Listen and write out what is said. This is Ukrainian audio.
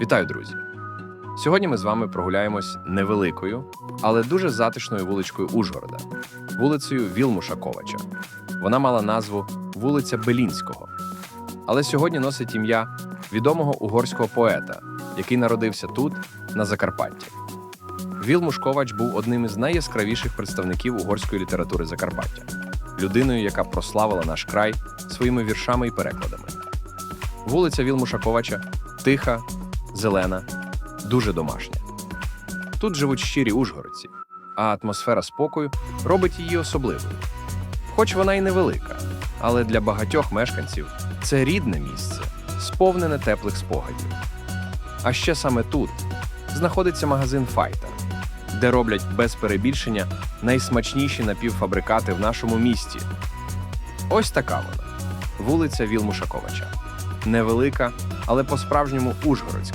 Вітаю, друзі! Сьогодні ми з вами прогуляємось невеликою, але дуже затишною вуличкою Ужгорода, вулицею Вілмушаковича. Вона мала назву вулиця Белінського. Але сьогодні носить ім'я відомого угорського поета, який народився тут, на Закарпатті. Вілмуш Ковач був одним із найяскравіших представників угорської літератури Закарпаття, людиною, яка прославила наш край своїми віршами і перекладами. Вулиця Вілмуша Ковача тиха, зелена, дуже домашня. Тут живуть щирі ужгородці, а атмосфера спокою робить її особливою. Хоч вона й невелика, але для багатьох мешканців це рідне місце, сповнене теплих спогадів. А ще саме тут знаходиться магазин Файтер, де роблять без перебільшення найсмачніші напівфабрикати в нашому місті. Ось така вона вулиця Вілмушаковича. Невелика, але по-справжньому ужгородська.